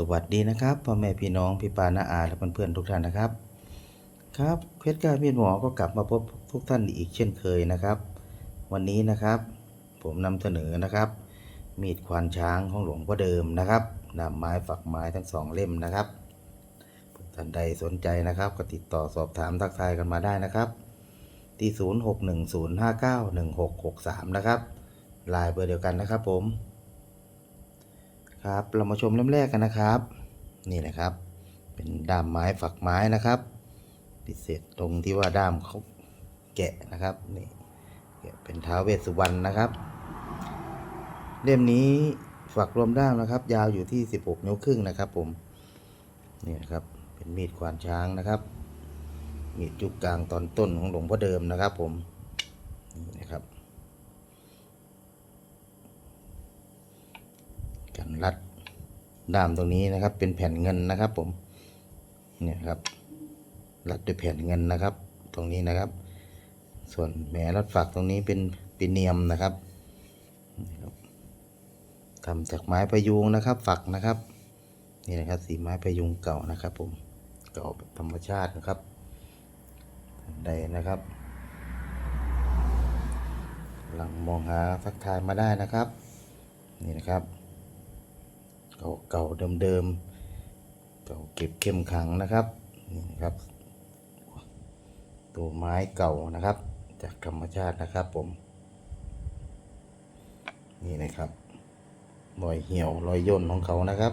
สวัสดีนะครับพ่อแม่พี่น้องพี่ปานาอาและเพื่อนๆทุกท่านนะครับ ครับเพชรกล้ามีดหมอก็กลับมาพบทุกท่านอีกเช่นเคยนะครับ วันนี้นะครับ ผมนำเสนอนะครับ มีดควานช้างของหลวงพ่อเดิมนะครับนำไม้ฝักไม้ทั้งสองเล่มนะครับท่านใดสนใจนะครับ ก็ติดต่อสอบถามทักทายกันมาได้นะครับที่ 0610591663 นะครับลายเบอร์เดียวกันนะครับผม ครับ เรามาชมเล่มแรกกันนะครับ นี่นะครับ เป็นด้ามไม้ฝักไม้นะครับพิเศษตรงที่ว่าด้ามเขาแกะนะครับนี่แกะเป็นท้าเวสสุวรรณนะครับ เล่มนี้ฝักรวมด้ามนะครับ ยาวอยู่ที่ 16 นิ้วครึ่งนะครับ ผมนี่นะครับเป็นมีดควานช้างนะครับ มีดยุคกลางตอนต้นของหลวงพ่อเดิมนะครับ ผมนี่นะครับ กัน รัดด้ามตรงนี้นะครับ เป็นแผ่นเงินนะครับ ผมเนี่ยครับ รัดด้วยแผ่นเงินนะครับ ตรงนี้นะครับ ส่วนแหมรัดฝักตรงนี้เป็นปีเนียมนะครับนี่ครับทำจากไม้ประยูงนะครับ ฝักนะครับนี่นะครับสีไม้ประยูงเก่านะครับ ผมเก่าธรรมชาตินะครับท่นใดนะครับกำลังมองหาทักทายมาได้นะครับ นี่นะครับ เก่าเก่าเดิมเดิมๆเก่าเก็บเข้มขังนะครับนี่นะครับ ตัวไม้เก่านะครับ จากธรรมชาตินะครับผม นี่นะครับรอยเหี่ยวรอยย่นของเขานะครับ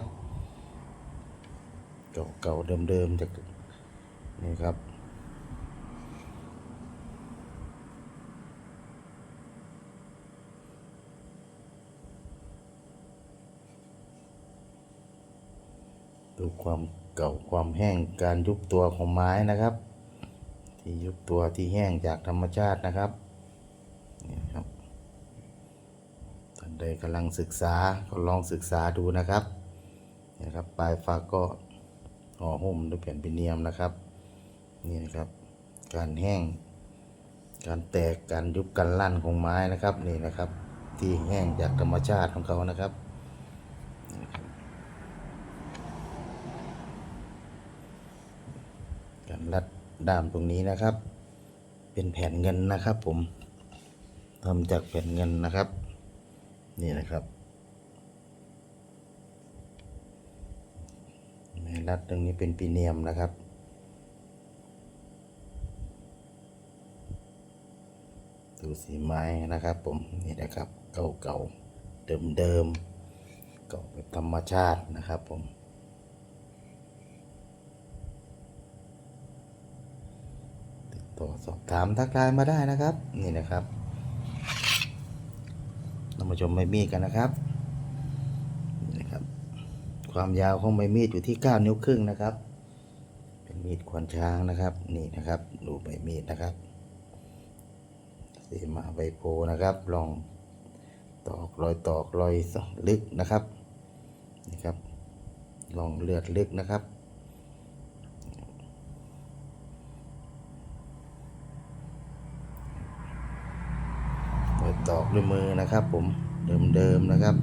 เก่าเก่าเดิมเดิมๆจากนี่ครับ ดูความเก่าความแห้งการยุบตัวของไม้นะครับ ที่ยุบตัวที่แห้งจากธรรมชาตินะครับนี่ครับท่านใดกำลังศึกษาก็ลองศึกษาดูนะครับนี่นะครับปลายฝักก็ห่อหุ้มด้วยแผ่นพิเนียมนะครับนี่นะครับ การแห้ง การแตกการยุบการลั่นของไม้นะครับนี่นะครับ ที่แห้งจากธรรมชาติของเขานะครับ การรั ด้ามตรงนี้นะครับ เป็นแผ่นเงินนะครับผมทำจากแผ่นเงินนะครับ นี่นะครับแม่รัดตรงนี้เป็นปีเนียมนะครับ ดูสีไม้นะครับผมนี่นะครับเก่าเก่าเดิมเดิมๆเก่าแบบธรรมชาตินะครับผม ติดต่อสอบถามทักทายมาได้นะครับ นี่นะครับเรามาชมใบมีดกันนะครับนี่นะครับ ความยาวของใบมีดอยู่ที่9นิ้วครึ่งนะครับ เป็นมีดขวานช้างนะครับ นี่นะครับ ดูใบมีดนะครับเสีมาใบโพนะครับลองตอกรอยตอกรอยลึกนะครับนี่ครับลองเลือดลึกนะครับ โดย ตอกด้วยมือนะครับ ผมเดิมๆนะครับ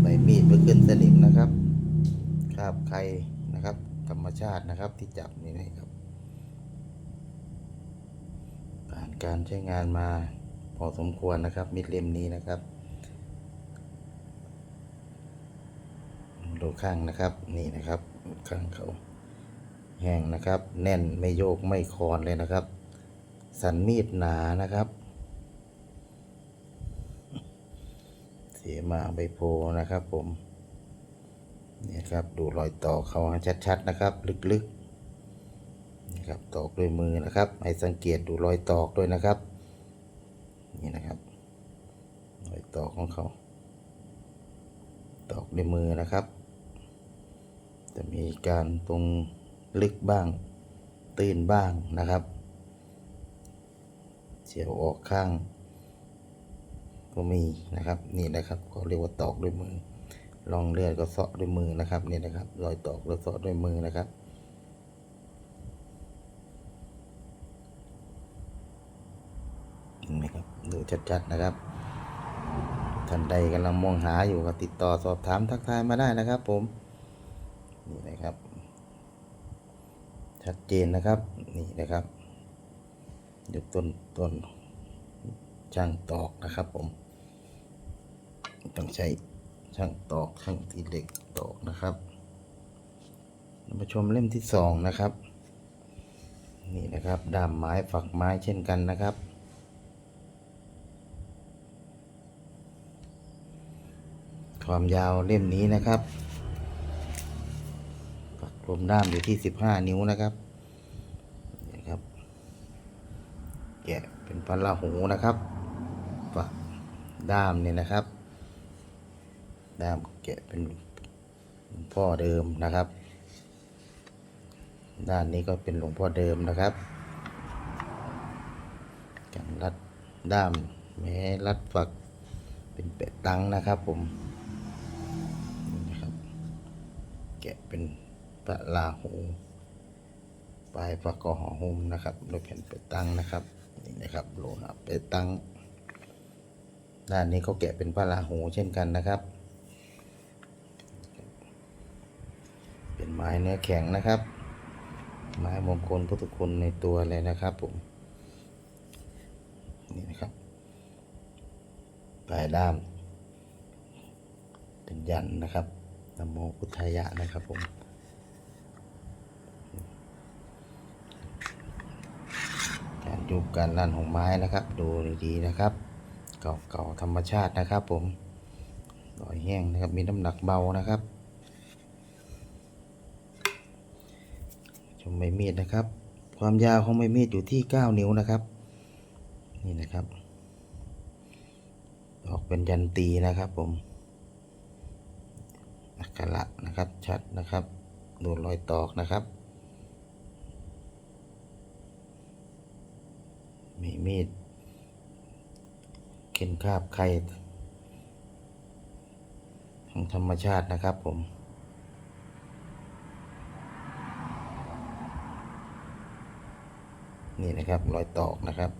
ใบมีดเพื่อขึ้นสนิมนะครับคราบใครนะครับ ธรรมชาตินะครับที่จับนี่นะครับ ผ่านการใช้งานมาพอสมควรนะครับมิดเล่มนี้นะครับดูข้างนะครับนี่นะครับข้างเขาแห้งนะครับ แน่นไม่โยกไม่คลอนเลยนะครับ สันมีดหนานะครับ สีมาใบโพนะครับผมนี่ครับดูรอยต่อเขาชัดๆนะครับ ลึกๆนี่ครับตอกด้วยมือนะครับ ให้สังเกตดูรอยตอกด้วยนะครับ นี่นะครับ รอยตอกของเขา ตอกด้วยมือนะครับ จะมีการตรงลึกบ้าง ตื้นบ้างนะครับเฉียวออกข้าง ก็มีนะครับนี่นะครับเขาเรียกว่าตอกด้วยมือลองเลือดก็เสาะด้วยมือนะครับนี่นะครับ รอยตอกแล้วเสาะด้วยมือนะครับนี่ครับดูชัดๆนะครับท่านใดกำลังมองหาอยู่ก็ติดต่อสอบถามทักทายมาได้นะครับ ผมนี่นะครับ ชัดเจนนะครับนี่นะครับยกต้นต้นช่างตอกนะครับผม ต้องใช้ช่างตอกช่างตีเหล็กตอกนะครับมาชมเล่มที่สองนะครับ นี่นะครับด้ามไม้ฝักไม้เช่นกันนะครับ ความยาวเล่มนี้นะครับฝักรวมด้ามอยู่ที่สิบห้านิ้วนะครับนี่ครับแกะเป็นปลาละหูนะครับฝักด้ามเนี่ยนะครับ ด้ามแกะเป็นหลวงพ่อเดิมนะครับ ด้านนี้ก็เป็นหลวงพ่อเดิมนะครับการรัดด้ามแม้รัดฝักเป็นเป็ดตังนะครับผมนี่นะครับ แกะเป็นปลาลาหูปลายฝักก็ห่อหุ้มนะครับโดยแผ่นเป็ดตังนะครับนี่นะครับโลหะเป็ดตังด้านนี้ก็แกะเป็นปลาลาหูเช่นกันนะครับ เป็น ไม้เนื้อแข็งนะครับ ไม้มงคลพุทธคุณในตัวเลยนะครับผม นี่นะครับปลายด้าม เป็นยันนะครับนโมพุทธายะนะครับผมการยุบการลั่นของไม้นะครับ ดูดีๆนะครับ เก่าๆธรรมชาตินะครับผมรอยแห้งนะครับ มีน้ำหนักเบานะครับ ชมใบมีดนะครับ ความยาวของใบมีดอยู่ที่ 9 นิ้วนะครับ นี่นะครับ ออกเป็นยันตีนะครับผมอักขระนะครับชัดนะครับดูรอยตอกนะครับ มีมีดเข็นคาบไข่ของธรรมชาตินะครับผม นี่นะครับรอยตอกนะครับ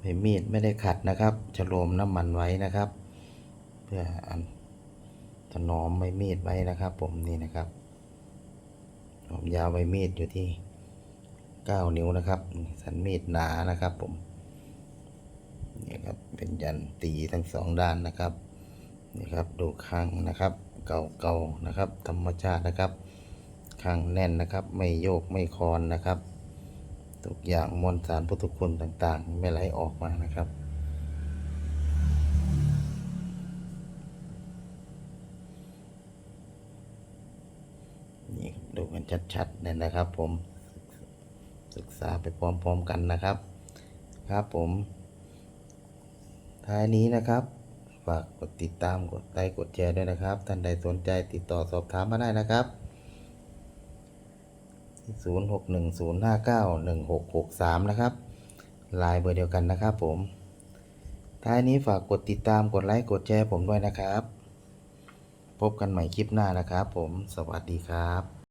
ใบมีดไม่ได้ขัดนะครับจะโลมน้ำมันไว้นะครับ เพื่ออันถนอมใบมีดไว้นะครับ ผมนี่นะครับความยาวใบมีดอยู่ที่ 9 นิ้วนะครับ สันมีดหนานะครับผมนี่ครับเป็นยันตีทั้งสองด้านนะครับนี่ครับดูข้างนะครับ เก่าๆนะครับ ธรรมชาตินะครับ ข้างแน่นนะครับ ไม่โยกไม่คลอนนะครับ ทุกอย่างมวลสารพุทธคุณต่างๆ ไม่ไหลออกมานะครับนี่ดูกันชัดๆเลยนะครับ ผมศึกษาไปพร้อมๆกันนะครับ ครับผม ท้ายนี้นะครับ ฝากกดติดตามกดไลค์กดแชร์ด้วยนะครับ ท่านใดสนใจติดต่อสอบถามมาได้นะครับที่0610591663นะครับลน์เบอร์เดียวกันนะครับผม ท้ายนี้ฝากกดติดตามกดไลค์กดแชร์ผมด้วยนะครับ พบกันใหม่คลิปหน้านะครับผม สวัสดีครับ